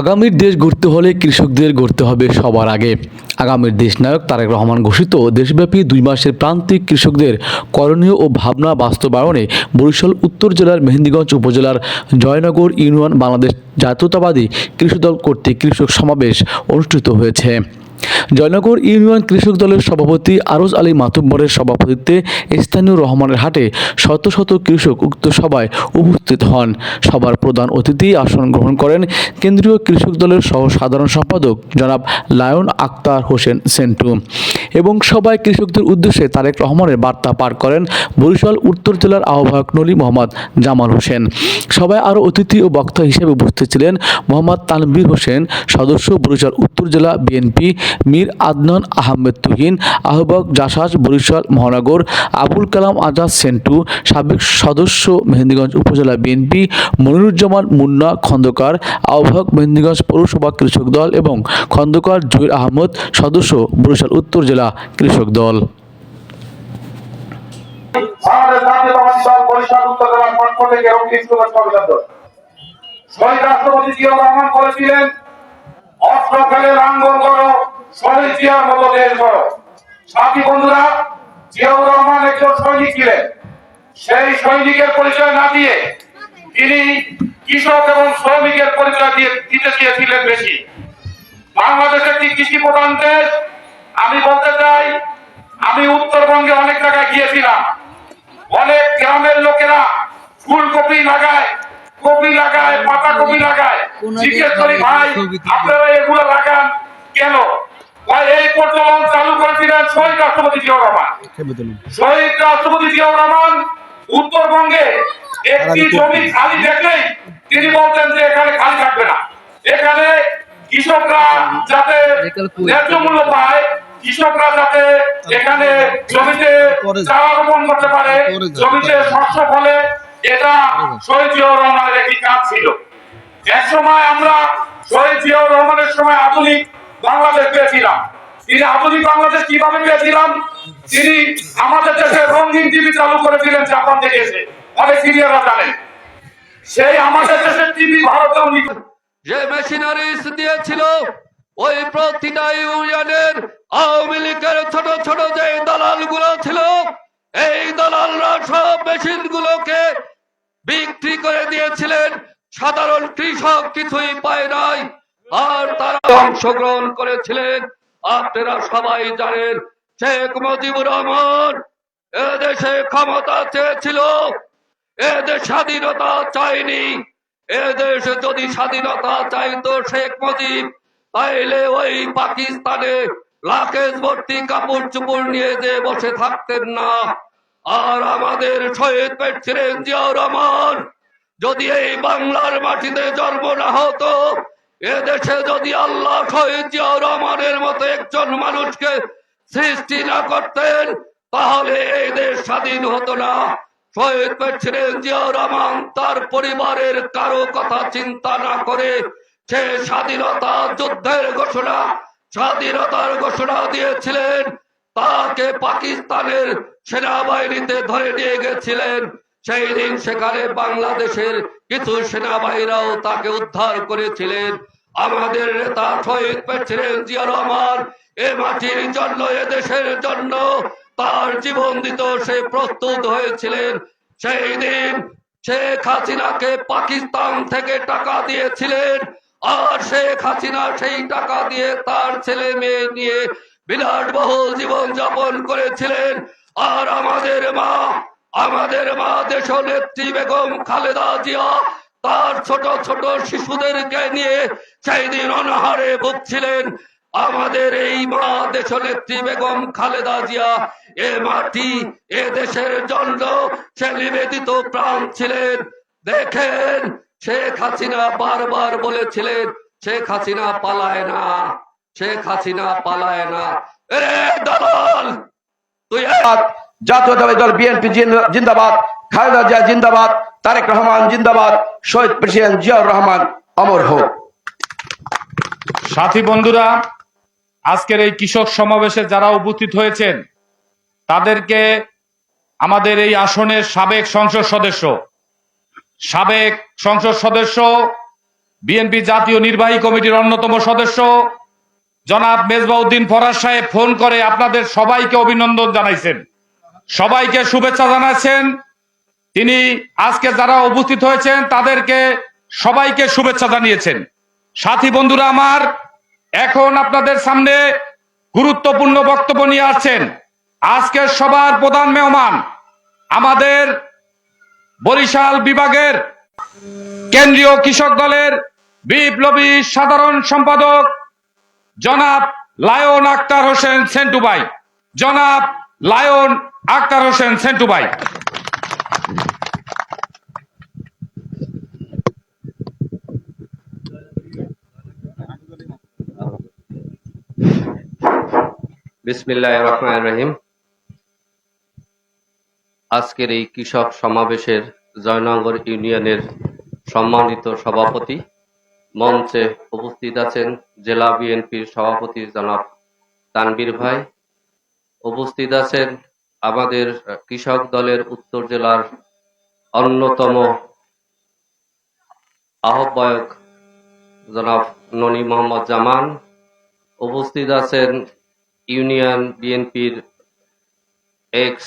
আগামীর দেশ গড়তে হলে কৃষকদের গড়তে হবে সবার আগে। আগামীর দেশ নায়ক তারেক রহমান ঘোষিত দেশব্যাপী দুই মাসের প্রান্তিক কৃষকদের করণীয় ও ভাবনা বাস্তবায়নে বরিশাল, উত্তর জেলার মেহেন্দিগঞ্জ উপজেলার জয়নগর ইউনিয়ন বাংলাদেশ জাতীয়তাবাদী কৃষি দল কর্তৃক কৃষক সমাবেশ অনুষ্ঠিত হয়েছে। জয়নগর ইউনিয়ন কৃষক দলের সভাপতি আরজ আলী মাতুব্বরের সভাপতিত্বে স্থানীয় রহমানের হাটে শত শত কৃষক উক্ত সভায় উপস্থিত হন। সবার প্রধান অতিথি আসন গ্রহণ করেন কেন্দ্রীয় কৃষক দলের সহ সাধারণ সম্পাদক জনাব লায়ন আক্তার হোসেন সেন্টু এবং সবাই কৃষকদের উদ্দেশ্যে তারেক রহমানের বার্তা পাঠ করেন বরিশাল, উত্তর জেলার আহ্বায়ক নলী মোহাম্মদ জামাল হোসেন। সবাই আরও অতিথি ও বক্তা হিসেবে উপস্থিত ছিলেন মোহাম্মদ তানভীর হোসেন, সদস্য বরিশাল, উত্তর জেলা বিএনপি মীর আদনান আহমেদ তুহিন, আহ্বায়ক জাসাস বরিশাল মহানগর, আবুল কালাম আজাদ সেন্টু, সাবেক সদস্য মেহেন্দিগঞ্জ উপজেলা বিএনপি, মনিরুজ্জামান মুন্না খন্দকার, আহ্বায়ক মেহেন্দিগঞ্জ পৌরসভা কৃষক দল এবং খন্দকার জহির আহমদ সদস্য বরিশাল উত্তর জেলা কৃষক দল। রাষ্ট্রপতি জিয়াউর রহমান বলেছিলেন, অস্ত্র ফেলে লাঙ্গল করো শহীদ জিয়ার মতো দেশ করো সাথী বন্ধুরা জিয়াউর রহমান একজন সৈনিক ছিলেন। সেই সৈনিকের পরিচয় না দিয়ে তিনি কৃষক এবং শ্রমিকের পরিচয় দিয়ে দিতে চেয়েছিলেন বেশি। বাংলাদেশ একটি কৃষি প্রধান দেশ আমি বলতে চাই আমি উত্তরবঙ্গে অনেক জায়গায় গিয়েছিলাম। অনেক গ্রামের লোকেরা ফুলকপি লাগায় কপি লাগায় পাতা কপি লাগায়। জিজ্ঞেস করি ভাই আপনারা এগুলো লাগান কেন? ভাই এই প্রচলন চালু করেছিলেন শহীদ রাষ্ট্রপতি জিয়াউর রহমান। শহীদ রাষ্ট্রপতি জিয়াউর রহমান উত্তরবঙ্গে একটি জমি খালি দেখলেই তিনি বলতেন যে এখানে খালি থাকবে না। এখানে কৃষকরা যাতে ন্যায্য মূল্য পায় কৃষকরা যাতে এখানে জমিতে চারা রোপণ করতে পারে জমিতে শস্য ফলে এটা শহীদ জিয়াউর রহমানের একটি কাজ ছিল। এক সময় আমরা শহীদ জিয়াউর রহমানের সময় আধুনিক বাংলাদেশ পেয়েছিলাম। তিনি আধুনিক বাংলাদেশ কীভাবে পেয়েছিলাম, তিনি আমাদের দেশে রঙিন টিভি চালু করেছিলেন, জাপান থেকে এসে। অনেক সিরিয়ালরা জানেন। সেই আমাদের দেশের টিভি ভারতেও নিত। যে মেশিনারিজ দিয়েছিল, ওই প্রতিটা ইউনিয়নের আওয়ামী লীগের ছোট ছোট যে দালালগুলো ছিল, এই দালালরা সব মেশিন গুলোকে বিক্রি করে দিয়েছিলেন। সাধারণ কৃষক কিছুই পায় নাই। আর তারা অংশগ্রহণ করেছিলেন। আপনারা সবাই জানেন, শেখ মুজিবুর রহমান এদেশে ক্ষমতা চেয়েছিল, এদেশ স্বাধীনতা চায়নি, এদেশ যদি স্বাধীনতা চাইতো শেখ মুজিব, তাইলে ওই পাকিস্তানে লাকেশ ভর্তি কাপড় চুপড় নিয়ে যে বসে থাকতেন না। আর আমাদের শহীদ পেয়েছিলেন জিয়াউর রহমান, যদি এই বাংলার মাটিতে জন্ম না হতো এদেশে যদি আল্লাহ শহীদ জিয়াউর রহমানের মতো একজন মানুষকে সৃষ্টি না করতেন, তাহলে এই দেশ স্বাধীন হতো না। শহীদ প্রেসিডেন্ট রহমান তার পরিবারের কারও কথা চিন্তা না করে সে স্বাধীনতা যুদ্ধের ঘোষণা, স্বাধীনতার ঘোষণা দিয়েছিলেন। তাকে পাকিস্তানের সেনাবাহিনীতে ধরে নিয়ে গেছিলেন। সেই দিন সেখানে বাংলাদেশের কিছু সেনাবাহিনীরাও তাকে উদ্ধার করেছিলেন। আমাদের নেতা শহীদ প্রেসিডেন্ট জিয়া রহমান এ মাটির জন্য, এ দেশের জন্য তার জীবন দিত, সে প্রস্তুত হয়েছিলেন। সেই দিন শেখ হাসিনাকে পাকিস্তান থেকে টাকা দিয়েছিলেন আর শেখ হাসিনা সেই টাকা দিয়ে তার ছেলে মেয়ে নিয়ে বিরাট বহুল জীবন যাপন করেছিলেন। আর আমাদের মা আমাদের মা দেশ নেত্রী বেগম খালেদা জিয়া তার ছোট ছোট শিশুদেরকে নিয়ে সেই দিন অনাহারে ভুগছিলেন। আমাদের এই মা দেশ নেত্রী বেগম খালেদা জিয়া, এ মাটি, এ দেশের জন্য সে নিবেদিত প্রাণ ছিলেন। দেখেন, শেখ হাসিনা বারবার বলেছিলেন, শেখ হাসিনা পালায় না, শেখ হাসিনা পালায় না। এ দালাল, তুই জাতীয়তাবাদী দল, বিএনপি জিন্দাবাদ, খালেদা জিয়া জিন্দাবাদ, তারেক রহমান জিন্দাবাদ শহীদ প্রেসিডেন্ট জিয়াউর রহমান অমর হোক। সাথী বন্ধুরা, আজকের এই কৃষক সমাবেশে যারা উপস্থিত হয়েছেন, তাদেরকে আমাদের এই আসনের সাবেক সংসদ সদস্য, সাবেক সংসদ সদস্য, বিএনপি জাতীয় নির্বাহী কমিটির অন্যতম সদস্য, জনাব মেজবাউদ্দিন ফরাজ সাহেব ফোন করে আপনাদের সবাইকে অভিনন্দন জানাইছেন। সবাইকে শুভেচ্ছা জানাচ্ছেন তিনি আজকে যারা উপস্থিত হয়েছেন, তাদেরকে সবাইকে শুভেচ্ছা জানিয়েছেন। সাথী বন্ধুরা আমার, এখন আপনাদের সামনে গুরুত্বপূর্ণ বক্তব্য নিয়ে আসছেন। আজকের সবার প্রধান মেহমান আমাদের বরিশাল বিভাগের কেন্দ্রীয় কৃষক দলের বিপ্লবী সাধারণ সম্পাদক জনাব লায়ন আক্তার হোসেন সেন্টুবাই। জনাব লায়ন আক্তার হোসেন সেন্টুবাই। বিসমিল্লাহ আজকের এই কৃষক সমাবেশের জয়নগর ইউনিয়নের সম্মানিত সভাপতি মঞ্চে উপস্থিত আছেন জেলা বিএনপির সভাপতি জনাব তানবীর ভাই। উপস্থিত আছেন আমাদের কৃষক দলের উত্তর জেলার অন্যতম আহ্বায়ক জনাব ননি মোহাম্মদ জামান। উপস্থিত আছেন ইউনিয়ন বিএনপির এক্স